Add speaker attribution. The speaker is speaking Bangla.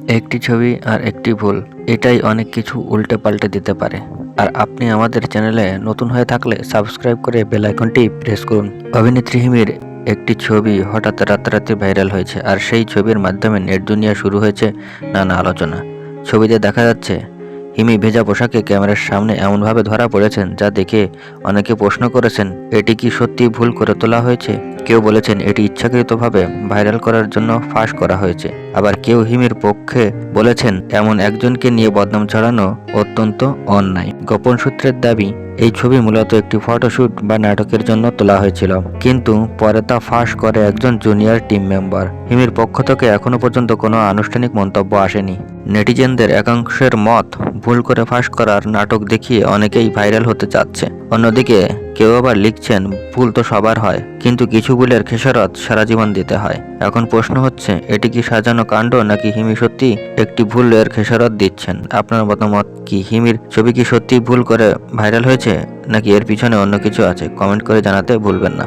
Speaker 1: একটি ছবি আর একটি ভুল, এটাই অনেক কিছু উল্টে পাল্টে দিতে পারে। আর আপনি আমাদের চ্যানেলে নতুন হয়ে থাকলে সাবস্ক্রাইব করে বেল আইকনটি প্রেস করুন। অভিনেত্রী হিমির, একটি ছবি হঠাৎ রাতারাতি ভাইরাল হয়েছে আর সেই ছবির মাধ্যমে নেট দুনিয়া শুরু হয়েছে নানা আলোচনা। ছবিতে দেখা যাচ্ছে, হিমি ভেজা পোশাকে ক্যামেরার সামনে এমনভাবে ধরা পড়েছেন যা দেখে অনেকে প্রশ্ন করেছেন, এটি কি সত্যি ভুল করে তোলা হয়েছে? কেউ বলেছেন, এটি ইচ্ছাকৃতভাবে ভাইরাল করার জন্য ফাঁস করা হয়েছে। আবার কেউ হিমির পক্ষে বলেছেন, এমন একজনকে নিয়ে বদনাম ছড়ানো অত্যন্ত অন্যায়। গোপন সূত্রের দাবি, এই ছবি মূলত একটি ফটোশুট বা নাটকের জন্য তোলা হয়েছিল। কিন্তু পরে তা ফাঁস করে একজন জুনিয়র টিম মেম্বার। হিমির পক্ষ থেকে এখনও পর্যন্ত কোনো আনুষ্ঠানিক মন্তব্য আসেনি। নেটিজেনদের একাংশের মত, ভুল করে ফাঁস করার নাটক দেখিয়ে অনেকেই ভাইরাল হতে চাচ্ছে। অন্যদিকে, কেউ আবার লিখছেন, ভুল তো সবার হয়, কিন্তু কিছু ভুলের খেসারত সারা জীবন দিতে হয়। এখন প্রশ্ন হচ্ছে, এটি কি সাজানো কাণ্ড নাকি হিমি সত্যি একটি ভুল এর খেসারত দিচ্ছেন? আপনার মতামত কি? হিমির ছবি কি সত্যি ভুল করে ভাইরাল হয়েছে? নাকি এর পিছনে অন্য কিছু আছে? কমেন্ট করে জানাতে ভুলবেন না।